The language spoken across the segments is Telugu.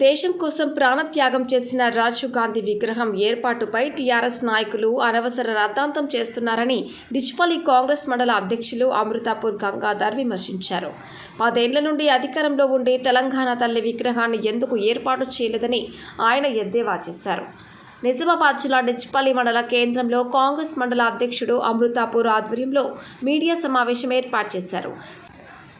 దేశం కోసం ప్రాణత్యాగం చేసిన రాజీవ్ గాంధీ విగ్రహం ఏర్పాటుపై టీఆర్ఎస్ నాయకులు అనవసర రద్దాంతం చేస్తున్నారని డిచ్పల్లి కాంగ్రెస్ మండల అధ్యక్షులు అమృతాపూర్ గంగాధర్ విమర్శించారు. పదేళ్ళ నుండి అధికారంలో ఉండి తెలంగాణ తల్లి విగ్రహాన్ని ఎందుకు ఏర్పాటు చేయలేదని ఆయన ఎద్దేవా చేశారు. నిజామాబాద్ జిల్లా డిచ్పల్లి మండల కేంద్రంలో కాంగ్రెస్ మండల అధ్యక్షుడు అమృతాపూర్ ఆధ్వర్యంలో మీడియా సమావేశం ఏర్పాటు చేశారు.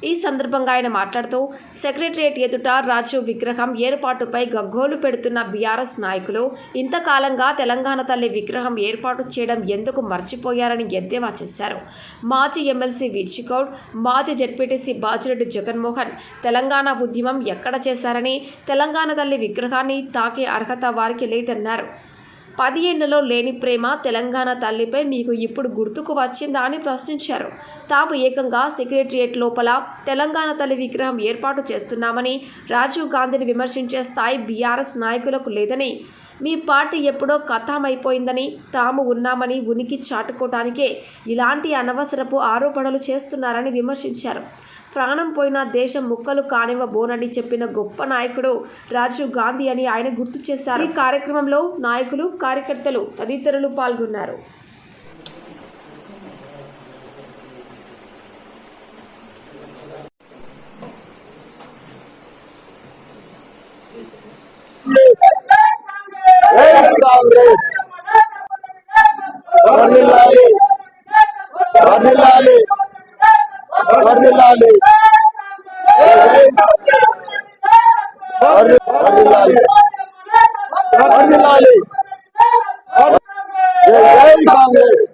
ఈ సందర్భంగా ఆయన మాట్లాడుతూ సెక్రటరియట్ ఎదుట రాజీవ్ విగ్రహం ఏర్పాటుపై గగ్గోలు పెడుతున్న బీఆర్ఎస్ నాయకులు ఇంతకాలంగా తెలంగాణ తల్లి విగ్రహం ఏర్పాటు చేయడం ఎందుకు మర్చిపోయారని ఎద్దేవా చేశారు. మాజీ ఎమ్మెల్సీ విజిగౌడ్ మాజీ జడ్పీటీసీ బాజిరెడ్డి జగన్మోహన్ తెలంగాణ ఉద్యమం ఎక్కడ చేశారని తెలంగాణ తల్లి విగ్రహాన్ని తాకే అర్హత వారికి లేదన్నారు. పది ఏళ్ళలో లేని ప్రేమ తెలంగాణ తల్లిపై మీకు ఇప్పుడు గుర్తుకు వచ్చిందా అని ప్రశ్నించారు. తాము ఏకంగా సెక్రటరియట్ లోపల తెలంగాణ తల్లి విగ్రహం ఏర్పాటు చేస్తున్నామని రాజీవ్ గాంధీని విమర్శించే స్థాయి బీఆర్ఎస్ నాయకులకు లేదని మీ పార్టీ ఎప్పుడో కథమైపోయిందని తాము ఉన్నామని ఉనికి చాటుకోవటానికే ఇలాంటి అనవసరపు ఆరోపణలు చేస్తున్నారని విమర్శించారు. ప్రాణం పోయిన దేశం ముక్కలు కానివ్వబోనని చెప్పిన గొప్ప నాయకుడు రాజీవ్ గాంధీ అని ఆయన గుర్తు చేశారు. ఈ కార్యక్రమంలో నాయకులు కార్యకర్తలు తదితరులు పాల్గొన్నారు. కాంగ్రెస్ వర్ధిల్లాలి వర్ధిల్లాలి వర్ధిల్లాలి వర్ధిల్లాలి వర్ధిల్లాలి జై కాంగ్రెస్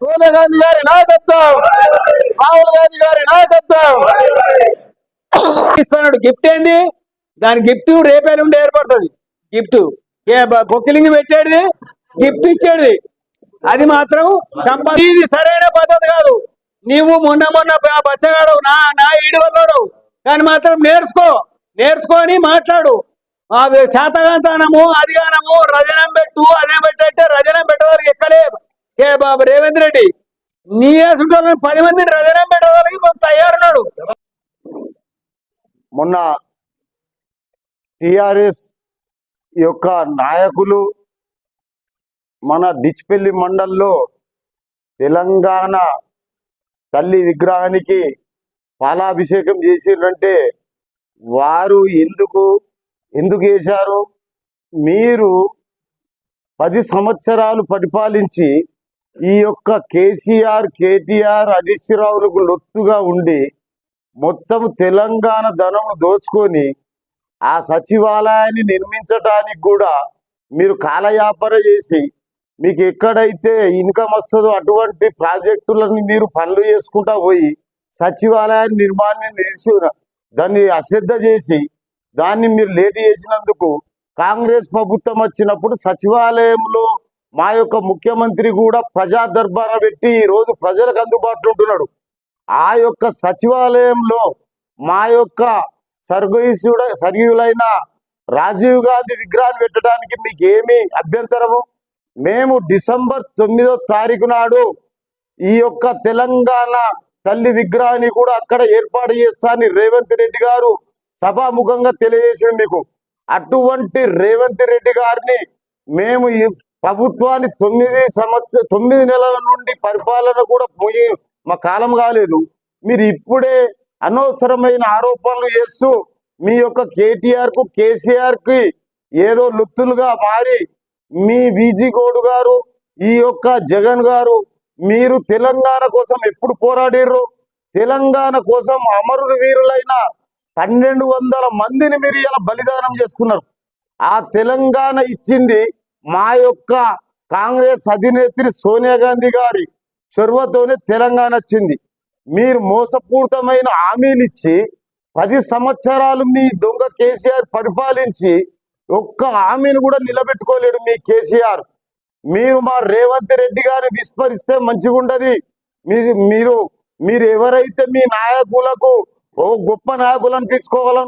సోనియా గాంధీ గారి నాయకత్వం రాహుల్ గాంధీ గారి నాయకత్వం ఇస్తున్నాడు గిఫ్ట్ ఏంది? దాని గిఫ్ట్ రేపే నుండి ఏర్పడుతుంది. గిఫ్ట్. బొక్కిలింగ్ పెట్టేది? గిఫ్ట్ ఇచ్చేది. అది మాత్రం కంపల్సరీ ఇది సరైన పద్ధతి కాదు. నీవు మొన్న మొన్న బచ్చగాడు నా నా ఈడు వల్లడు కానీ మాత్రం నేర్చుకో. నేర్చుకొని మాట్లాడు. ఆ చేతగాంతనము అదిగానము రజనం పెట్టు అదే పెట్టంటే రజనం పెట్టడానికి ఎక్కలే. ఏ బాబు రేవంత్ రెడ్డి నీ వేసుంటే పది మందిని రజనం పెట్టేవాళ్ళకి తయారున్నాడు. మొన్న టిఆర్ఎస్ యొక్క నాయకులు మన డిచ్పెల్లి మండల్లో తెలంగాణ తల్లి విగ్రహానికి పాలాభిషేకం చేసిండ్రంటే వారు ఎందుకు ఎందుకు చేశారు? మీరు పది సంవత్సరాలు పరిపాలించి ఈ యొక్క కేసీఆర్ కేటీఆర్ హరీష్ లొత్తుగా ఉండి మొత్తం తెలంగాణ ధనం దోచుకొని ఆ సచివాలయాన్ని నిర్మించడానికి కూడా మీరు కాలయాపన చేసి మీకు ఎక్కడైతే ఇన్కమ్ వస్తుందో అటువంటి ప్రాజెక్టులని మీరు పనులు చేసుకుంటా పోయి సచివాలయాన్ని నిర్మాణాన్ని నిలిచి దాన్ని అశ్రద్ధ చేసి దాన్ని మీరు లేట్ చేసినందుకు కాంగ్రెస్ ప్రభుత్వం వచ్చినప్పుడు సచివాలయంలో మా యొక్క ముఖ్యమంత్రి కూడా ప్రజా దర్బార పెట్టి ఈరోజు ప్రజలకు అందుబాటులో ఉంటున్నాడు. ఆ యొక్క సచివాలయంలో మా యొక్క స్వర్గీయుడ స్వర్గీయులైన రాజీవ్ గాంధీ విగ్రహాన్ని పెట్టడానికి మీకు ఏమి అభ్యంతరము? మేము డిసెంబర్ తొమ్మిదో తారీఖు నాడు ఈ యొక్క తెలంగాణ తల్లి విగ్రహాన్ని కూడా అక్కడ ఏర్పాటు చేస్తానని రేవంత్ రెడ్డి గారు సభాముఖంగా తెలియజేసింది మీకు. అటువంటి రేవంత్ రెడ్డి గారిని మేము ఈ ప్రభుత్వాన్ని తొమ్మిది సంవత్సరం తొమ్మిది నెలల నుండి పరిపాలన కూడా మా కాలం కాలేదు. మీరు ఇప్పుడే అనవసరమైన ఆరోపణలు చేస్తూ మీ యొక్క కేటీఆర్కు కేసీఆర్కి ఏదో లుత్తులుగా మారి మీ బీజీ గౌడ్ గారు ఈ యొక్క జగన్ గారు మీరు తెలంగాణ కోసం ఎప్పుడు పోరాడిర్రు? తెలంగాణ కోసం అమరుడు వీరులైన పన్నెండు వందల మందిని మీరు ఇలా బలిదానం చేసుకున్నారు. ఆ తెలంగాణ ఇచ్చింది మా యొక్క కాంగ్రెస్ అధినేత్రి సోనియా గాంధీ గారి చొరవతోనే తెలంగాణ వచ్చింది. మీరు మోసపూరితమైన హామీలు పది సంవత్సరాలు మీ దొంగ కేసీఆర్ పరిపాలించి ఒక్క హామీని కూడా నిలబెట్టుకోలేడు మీ కేసీఆర్. మీరు మా రేవంత్ రెడ్డి గారిని విస్మరిస్తే మంచిగుండది. మీ- మీరు మీరు ఎవరైతే మీ నాయకులకు ఓ గొప్ప నాయకులు అనిపించుకోవాలను